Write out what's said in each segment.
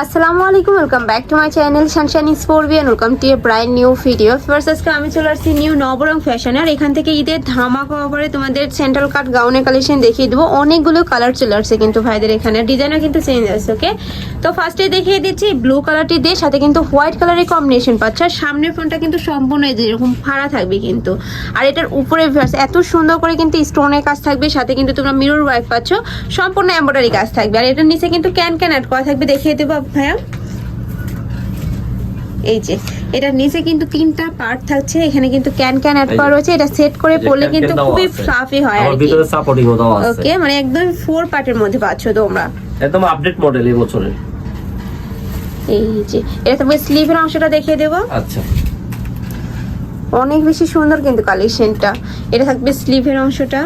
আসসালামু আলাইকুম welcome back to my channel sunshine স্পোর্বিয়ান welcome to a brand new video first আজকে আমি চলে আসছি নিউ নবরং ফ্যাশন আর এখান থেকে ঈদের ধামাকা অফারে তোমাদের সেন্ট্রাল কাট গাউনের কালেকশন দেখিয়ে দেবো। অনেকগুলো কালার চলে আসছে কিন্তু ভাইদের এখানে। ডিজাইনও কিন্তু চেঞ্জ আছে ওকে তো ফার্স্টে দেখিয়ে দিচ্ছি ব্লু কালারটি দিয়ে, সাথে কিন্তু হোয়াইট কালারের কম্বিনেশন পাচ্ছ। আর সামনের ফোনটা কিন্তু সম্পূর্ণ এই যে এরকম ফাড়া থাকবে কিন্তু। আর এটার উপরে viewers এত সুন্দর করে কিন্তু স্টোনের কাজ থাকবে, সাথে কিন্তু তোমরা মিরর ওয়ার্ক পাচ্ছ। সম্পূর্ণ এমব্রয়ডারি কাজ থাকবে। আর এটার নিচে কিন্তু ক্যান ক্যান অ্যাড করা থাকবে, দেখিয়ে দেবো ভাইয়া? এই যে নিচে কিন্তু তিনটা পার্ট থাকছে এখানে কিন্তু ক্যান ক্যান অ্যাড করা রয়েছে এটা সেট করে can কিন্তু খুবই ফ্লাফি হয় আর ভিতরে সাপোর্টিং দেওয়া আছে। ওকে মানে একদম ফোর পার্টের মধ্যে পাচ্ছ তোমরা। একদম আপডেট মডেল এই বছরের। এই যে এটা তোমাকে স্লিভের অংশটা দেখিয়ে দেবো। আচ্ছা। অনেক বেশি সুন্দর কিন্তু কালেকশনটা এটা থাকবে স্লিভের অংশটা।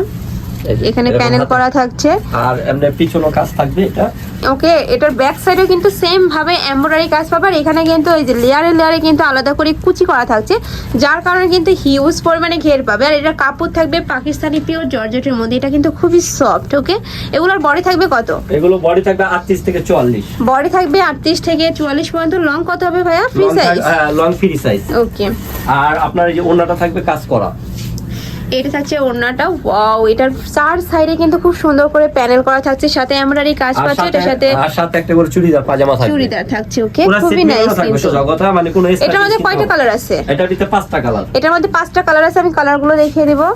এখানে প্যানেল করা থাকছে। আর এমনি পিছনও কাজ থাকবে এটা? ওকে এটার ব্যাক সাইডেও কিন্তু সেম ভাবে এমব্রয়ডারি কাজ পাবে আর এখানে কিন্তু এই যে লেয়ারে লেয়ারে কিন্তু আলাদা করে কুচি করা থাকছে যার কারণে কিন্তু হিউজ পরিমাণে ঘের পাবে। আর এটা কাপড় থাকবে পাকিস্তানি পিওর জর্জেটের মধ্যে এটা কিন্তু খুবই সফট ওকে? এগুলোর বডি থাকবে কত? এগুলো বডি থাকবে আটত্রিশ থেকে চুয়াল্লিশ। বডি থাকবে আটত্রিশ থেকে চুয়াল্লিশ পর্যন্ত। লং কত হবে ভাইয়া? Free size long free size okay আর আপনার এই যে ওড়নাটা থাকবে কাজ করা। এটা থাকছে ওড়নাটা। ওয়াও এটার চার সাইডে কিন্তু খুব সুন্দর করে প্যানেল করা থাকছে। সাথে এমব্রয়ডারি কাজ পাচ্ছে এটার সাথে আর সাথে একটা করে চুড়িদার পাজামা থাকবে। চুড়িদার থাকছে ওকে খুবই নাইস কিন্তু। কথা মানে কোনো এটার মধ্যে কয়টা কালার আছে? এটা দিতে পাঁচটা কালার এটার মধ্যে পাঁচটা কালার আছে আমি কালারগুলো দেখিয়ে দেবো।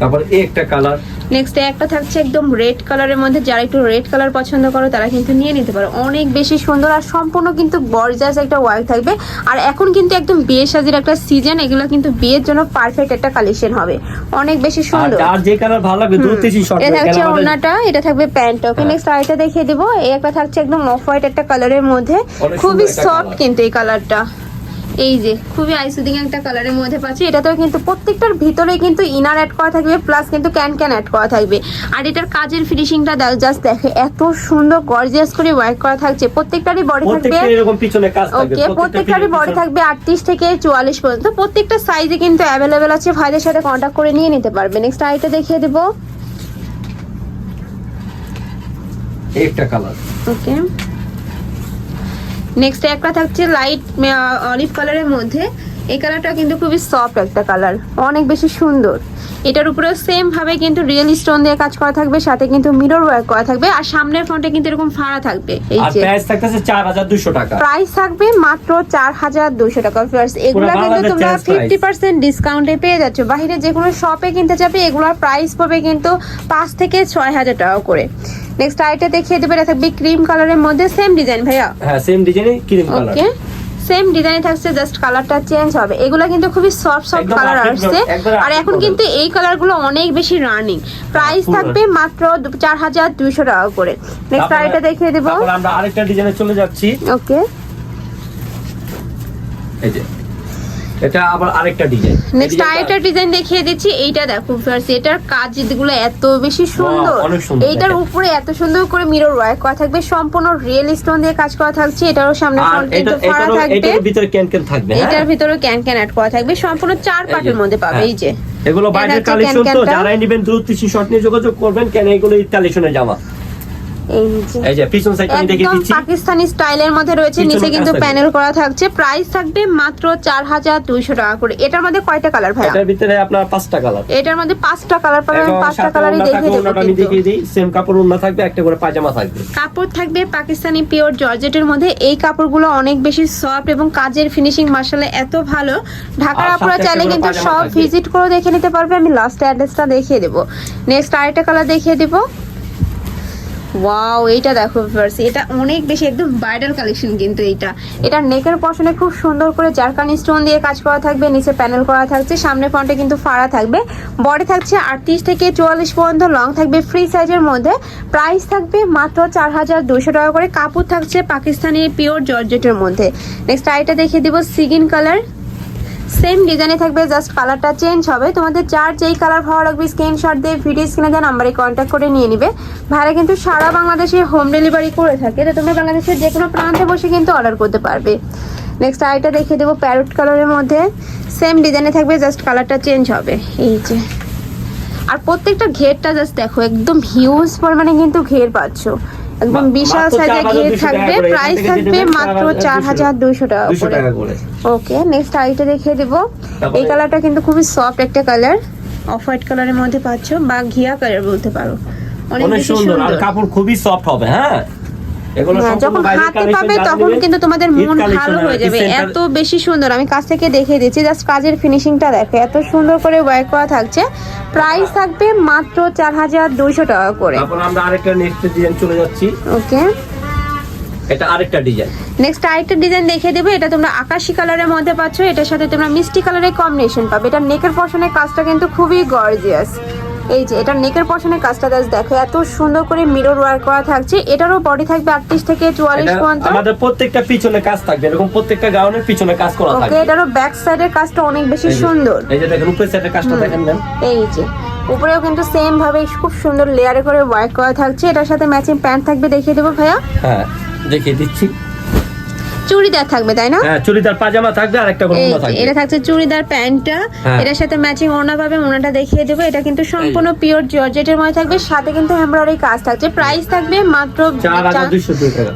তারপর এই একটা কালার নেক্সট একটা থাকছে একদম রেড কালারের মধ্যে যারা একটু রেড কালার পছন্দ করো তারা কিন্তু নিয়ে নিতে পারো। অনেক বেশি সুন্দর আর সম্পূর্ণ কিন্তু গর্জাস একটা ওয়ার্ক থাকবে। আর এখন কিন্তু একদম বিয়ে সাজির একটা সিজন এগুলো কিন্তু বিয়ের জন্য পারফেক্ট একটা কালেকশন হবে। অনেক বেশি সুন্দর। যার যে কালার ভালো লাগবে শর্ট এটা থাকছে ওড়নাটা এটা থাকবে প্যান্ট। ওকে হ্যাঁ। নেক্সট আরেকটা দেখিয়ে দিব। এই একটা থাকছে একদম অফ হোয়াইট একটা কালারের মধ্যে। খুবই সফট কিন্তু এই কালারটা এই যে খুবই আইসুদিং একটা কালারের মধ্যে পাচ্ছি। এটাতেও কিন্তু প্রত্যেকটার ভিতরে কিন্তু ইনার অ্যাড করা থাকবে প্লাস কিন্তু ক্যান ক্যান অ্যাড করা থাকবে। আর এটার কাজের ফিনিশিংটা দেখ জাস্ট দেখে এত সুন্দর গর্জিয়াস করে ওয়ার্ক করা থাকছে। প্রত্যেকটারই বডি থাকবে। প্রত্যেকটা এরকম পিছনে কাজ থাকবে ওকে প্রত্যেকটারই বডি থাকবে আটত্রিশ থেকে চুয়াল্লিশ পর্যন্ত। প্রত্যেকটা সাইজে কিন্তু অ্যাভেলেবেল আছে। ভাইদের সাথে কন্ট্যাক্ট করে নিয়ে নিতে পারবে। নেক্সট আইটা দেখিয়ে দেবো। একটা কালার ওকে নেক্সট একটা থাকছে লাইট অলিভ কালারের মধ্যে। এই কালারটা কিন্তু খুবই সফট একটা কালার অনেক বেশি সুন্দর। এটার উপরে সেম ভাবে কিন্তু রিয়েল স্টোন দিয়ে কাজ করা থাকবে সাথে কিন্তু মিরর ওয়ার্ক করা থাকবে আর সামনের ফ্রন্টে কিন্তু এরকম ফাড়া থাকবে। এই যে প্রাইস থাকতেছে চার হাজার দুশো টাকা। প্রাইস থাকবে মাত্র চার হাজার দুশো টাকা ফার্স্ট এগুলা কিন্তু তোমরা chance price। ফিফটি পার্সেন্ট ডিসকাউন্টে পেয়ে যাচ্ছ। বাইরে যে কোনো শপে কিনতে যাবে এগুলোর প্রাইস পড়বে কিন্তু পাঁচ থেকে ছয় হাজার টাকা করে। নেক্সট আইটা দেখিয়ে দেবে এটা থাকবে ক্রিম কালারের মধ্যে সেম ডিজাইন ভাইয়া। হ্যাঁ সেম ডিজাইনে cream colour okay same design থাকছে জাস্ট কালারটা চেঞ্জ হবে। এগুলো কিন্তু খুবই সফট সফট কালার আসছে। আর এখন কিন্তু এই কালারগুলো অনেক বেশি রানিং প্রাইস থাকবে মাত্র চার হাজার দুইশো টাকা করে। নেক্সট আরেকটা দেখিয়ে দেবো। আমরা আরেকটা ডিজাইনে চলে যাচ্ছি। ওকে এই যে এটা আবার আরেকটা ডিজাইন নেক্সট আরেকটা ডিজাইন দেখিয়ে দিচ্ছি এইটা দেখো এটার কাজগুলো এত বেশি সুন্দর। এইটার উপরে এত সুন্দর করে মিরর ওয়ার্ক করা থাকবে সম্পূর্ণ রিয়েল স্টোন দিয়ে কাজ করা থাকছে এটারও সামনে ফ্রন্ট কিন্তু ফাড়া থাকবে। এটার ভিতরে ক্যান ক্যান থাকবে হ্যাঁ? এটার ভিতরে ক্যান ক্যান অ্যাড করা থাকবে সম্পূর্ণ চার এই পার্টের মধ্যে পাবে হ্যাঁ। এই যে। এগুলো বাইরের কালেকশন তো। যারাই নেবেন দ্রুত শর্ট নিয়ে যোগাযোগ করবেন কেন এগুলো কালেকশনের জামা এই যে এই যে পিছন সাইড আমি দেখিয়ে একদম দিচ্ছি। পাকিস্তানি স্টাইলের মধ্যে রয়েছে নিচে কিন্তু প্যানেল করা থাকছে। প্রাইস থাকবে মাত্র চার হাজার দুইশো টাকা করে। এটার মধ্যে কয়টা কালার ভাইয়া? এটার ভিতরে আপনার পাঁচটা কালার এটার মধ্যে পাঁচটা কালার পাবেন পাঁচটা কালারই দেখিয়ে থাকবে, দেবো আমি দেখিয়ে দিই। সেম কাপড় ওড়না থাকবে একটা করে পায়জামা থাকবে। কাপড় থাকবে পাকিস্তানি পিওর জর্জেটের মধ্যে। এই কাপড়গুলো অনেক বেশি সফট এবং কাজের ফিনিশিং মার্শালে এত ভালো। ঢাকার আপুরা চাইলে কিন্তু সব ভিজিট করে দেখে নিতে পারবে। আমি লাস্ট অ্যাড্রেসটা দেখিয়ে দেবো। নেক্সট আরেকটা কালার দেখিয়ে দেবো। ওয়াও এইটা দেখো ফার্স্ট এটা অনেক বেশি একদম ব্রাইডাল কালেকশন কিন্তু এইটা। এটা নেকের পশনে খুব সুন্দর করে জারকানি স্টোন দিয়ে কাজ করা থাকবে, নিচে প্যানেল করা থাকছে, সামনে ফ্রন্টে কিন্তু ফাড়া থাকবে। বডি থাকছে আটত্রিশ থেকে চুয়াল্লিশ পর্যন্ত লং থাকবে ফ্রি সাইজের মধ্যে। প্রাইস থাকবে মাত্র চার হাজার দুশো টাকা করে। কাপড় থাকছে পাকিস্তানি পিওর জর্জেটের মধ্যে। নেক্সট আইটা দেখিয়ে দিব সিগিন কালার সেম ডিজাইনে থাকবে জাস্ট কালারটা চেঞ্জ হবে। তোমাদের যার যেই কালার ভালো লাগবে স্ক্রিনশট দিয়ে ভিডিও স্ক্রিনে দেওয়া নাম্বারে কন্ট্যাক্ট করে নিয়ে নিবে। ভাইরা কিন্তু সারা বাংলাদেশে হোম ডেলিভারি করে থাকে, তো তোমরা বাংলাদেশের যে কোনো প্রান্তে বসে কিন্তু অর্ডার করতে পারবে। নেক্সট আইটা দেখিয়ে দেবো প্যারট কালারের মধ্যে। সেম ডিজাইনে থাকবে জাস্ট কালারটা চেঞ্জ হবে। এই যে। আর প্রত্যেকটা ঘেরটা জাস্ট দেখো, একদম হিউজ পরিমাণে কিন্তু ঘের পাচ্ছ। একদম বিশাল সাইজে সাইজের 4,200 থাকবে। প্রাইস থাকবে মাত্র 4,200 চার হাজার দুইশো টাকা 200 করে। ওকে নেক্সট আইটা দেখিয়ে দেব। এই কালারটা কিন্তু খুবই সফট একটা কালার অফ হোয়াইট কালারের মধ্যে পাচ্ছ বা ঘিয়া কালার বলতে পারো। অনেক সুন্দর। আর কাপড় খুবই সফট হবে হ্যাঁ? যখন হাতে পাবে তখন কিন্তু তোমাদের মন ভালো হয়ে যাবে। এত বেশি সুন্দর আমি কাছ থেকে দেখিয়ে দিচ্ছি জাস্ট কাজের ফিনিশিংটা দেখো এত সুন্দর করে ওয়ার্ক করা থাকছে। প্রাইস থাকবে মাত্র চার হাজার দুইশো টাকা করে। তারপর আমরা আরেকটা নেক্সট ডিজাইন চলে যাচ্ছি। ওকে এটা আরেকটা ডিজাইন নেক্সট আরেকটা ডিজাইন দেখিয়ে দেবো এটা তোমরা আকাশি কালারের মধ্যে পাচ্ছ এটার সাথে তোমরা মিষ্টি কালারের কম্বিনেশন পাবে। এটা নেকের পশনের কাজটা কিন্তু খুবই গর্জিয়াস এই যে এটা নেকের পশনের কাজটা জাস্ট দেখো এত সুন্দর করে মিরর ওয়ার্ক করা থাকছে। এটারও বডি থাকবে আটত্রিশ থেকে চুয়াল্লিশ এটা পর্যন্ত। আমাদের প্রত্যেকটা পিছনে কাজ থাকবে এরকম প্রত্যেকটা গাউনের পিছনে কাজ করা থাকবে। ওকে এটারও ব্যাক সাইডের কাজটা অনেক বেশি সুন্দর। এই যে দেখেন উপরের সাইডের কাজটা দেখেন এই যে উপরেও কিন্তু সেম ভাবে খুব সুন্দর লেয়ারে করে ওয়ার্ক করা থাকছে। এটার সাথে ম্যাচিং প্যান্ট থাকবে দেখিয়ে দেবো ভাইয়া। হ্যাঁ দেখিয়ে দিচ্ছি। চুড়িদার থাকবে তাই না? হ্যাঁ চুড়িদার পাজামা থাকবে আর একটা করে ওড়না থাকবে। এটা থাকছে চুড়িদার প্যান্টটা। হ্যাঁ। এটার সাথে ম্যাচিং ওড়না পাবে ওড়নাটা দেখিয়ে দেবো। এটা কিন্তু সম্পূর্ণ পিওর জর্জেটের মধ্যে থাকবে। সাথে কিন্তু এমব্রয়ডারি কাজ থাকছে। প্রাইস থাকবে মাত্র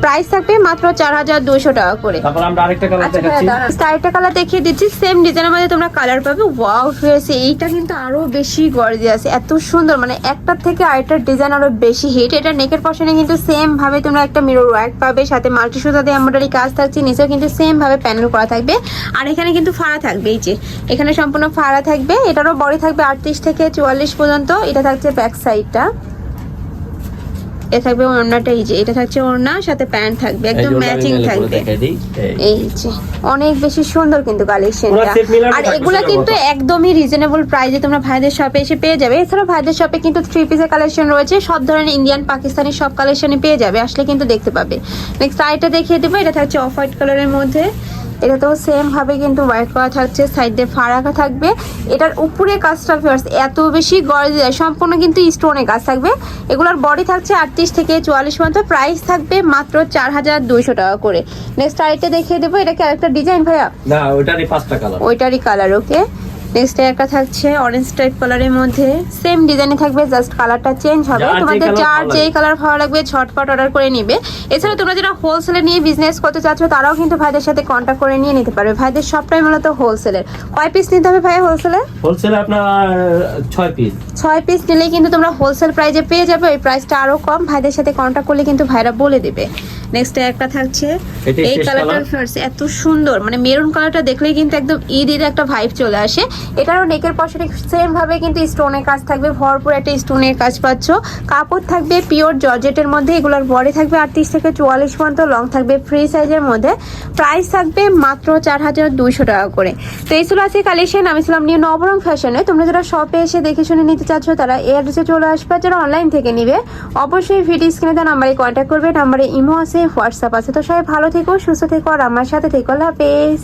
প্রাইস থাকবে মাত্র চার হাজার দুইশো টাকা করে। তারপর আমরা আরেকটা কালার আচ্ছা দেখাচ্ছি। স্টাইলটা কালার দেখিয়ে দিচ্ছি। সেম ডিজাইনের মধ্যে তোমরা কালার পাবে। ওয়াও হয়েছে এইটা কিন্তু আরও বেশি গর্জিয়াস এত সুন্দর মানে একটার থেকে আরেকটার ডিজাইন আরও বেশি হিট এটা নেকের পশনে কিন্তু সেম ভাবে তোমরা একটা মিরর ওয়ার্ক পাবে সাথে মাল্টি সুতাতে এমব্রয়ডারি কাজ থাকছে। নিচেও কিন্তু সেম ভাবে প্যানেল করা থাকবে। আর এখানে কিন্তু ফাড়া থাকবে, এই যে। এখানে সম্পূর্ণ ফাড়া থাকবে, এটারও বডি থাকবে আটত্রিশ থেকে চুয়াল্লিশ পর্যন্ত, এটা থাকছে ব্যাক সাইডটা এ থাকবে ওড়নাটা এই যে এটা থাকছে ওড়না সাথে প্যান্ট থাকবে একদম ম্যাচিং থাকবে। এই। যে অনেক বেশি সুন্দর কিন্তু কালেকশনটা আর এগুলা কিন্তু একদমই রিজনেবল প্রাইসে তোমরা ভাইদের শপে এসে পেয়ে যাবে। এছাড়াও ভাইদের শপে কিন্তু থ্রি পিসের কালেকশন রয়েছে। সব ধরনের ইন্ডিয়ান পাকিস্তানি সব কালেকশনই পেয়ে যাবে আসলে কিন্তু দেখতে পাবে। নেক্সট আইটা দেখিয়ে দেবো এটা থাকছে অফ হোয়াইট কালারের মধ্যে। এটা তো সেম ভাবে কিন্তু ওয়ার্ক করা থাকছে সাইডে ফাড়াকা থাকবে। এটার উপরে কাজটা ফিয়ার্স এত বেশি গর্জিয়াস সম্পূর্ণ কিন্তু স্টোনে কাজ থাকবে। এগুলোর বডি থাকছে আটত্রিশ থেকে চুয়াল্লিশ পর্যন্ত প্রাইস থাকবে মাত্র চার হাজার দুইশো টাকা করে। নেক্সট আরেকটা দেখিয়ে দেবো এটা কি ক্যারেক্টার ডিজাইন ভাইয়া? না ওটারই পাঁচটা কালার ওইটারই কালার ওকে নেক্সট একটা থাকছে অরেঞ্জ টাইপ কালারের মধ্যে। সেম ডিজাইনে থাকবে জাস্ট কালারটা চেঞ্জ হবে। তোমাদের যার যেই কালার ভালো লাগবে ঝটপট অর্ডার করে নিবে। এছাড়া তোমরা যারা হোলসেলে নিয়ে বিজনেস করতে চাচ্ছ তারাও কিন্তু ভাইদের সাথে কন্ট্যাক্ট করে নিয়ে নিতে পারবে। ভাইদের সবটাই মূলত হোলসেলের কয় পিস নিতে হবে ভাই হোলসেলে হোলসেলে আপনার ছয় পিস ছয় পিস নিলেই কিন্তু তোমরা হোলসেল প্রাইজে পেয়ে যাবে। ওই প্রাইসটা আরও কম। ভাইদের সাথে কন্ট্যাক্ট করলে কিন্তু ভাইরা বলে দেবে। নেক্সট একটা থাকছে। এই শেষ কালারটার ফার্স্ট এত সুন্দর। মানে মেরুন কালারটা দেখলেই কিন্তু একদম ঈদ ঈদ একটা ভাইব চলে আসে। এটারও নেকের পাশে সেম ভাবে কিন্তু স্টোনের কাজ থাকবে। ভরপুর একটা স্টোনের কাজ পাচ্ছ। কাপড় থাকবে পিওর জর্জেটের মধ্যে এগুলোর বডি থাকবে আটত্রিশ থেকে চুয়াল্লিশ পর্যন্ত লং থাকবে ফ্রি সাইজের মধ্যে। প্রাইস থাকবে মাত্র চার হাজার দুইশো টাকা করে। তো এই ছিল আজকে কালেকশন আমি ছিলাম নিউ নবরং ফ্যাশনে তোমরা যারা শপে এসে দেখে শুনে নিতে চাচ্ছ তারা এই অ্যাড্রেসে চলে আসবে। যারা অনলাইন থেকে নিবে অবশ্যই ভিডিও স্ক্রিনে তার নাম্বারে কন্ট্যাক্ট করবে। নাম্বারে ইমো আছে। হোয়াটসঅ্যাপ আছে। তো সবাই ভালো থেকো সুস্থ থেকো আর আমার সাথে থেকো। হাফেজ।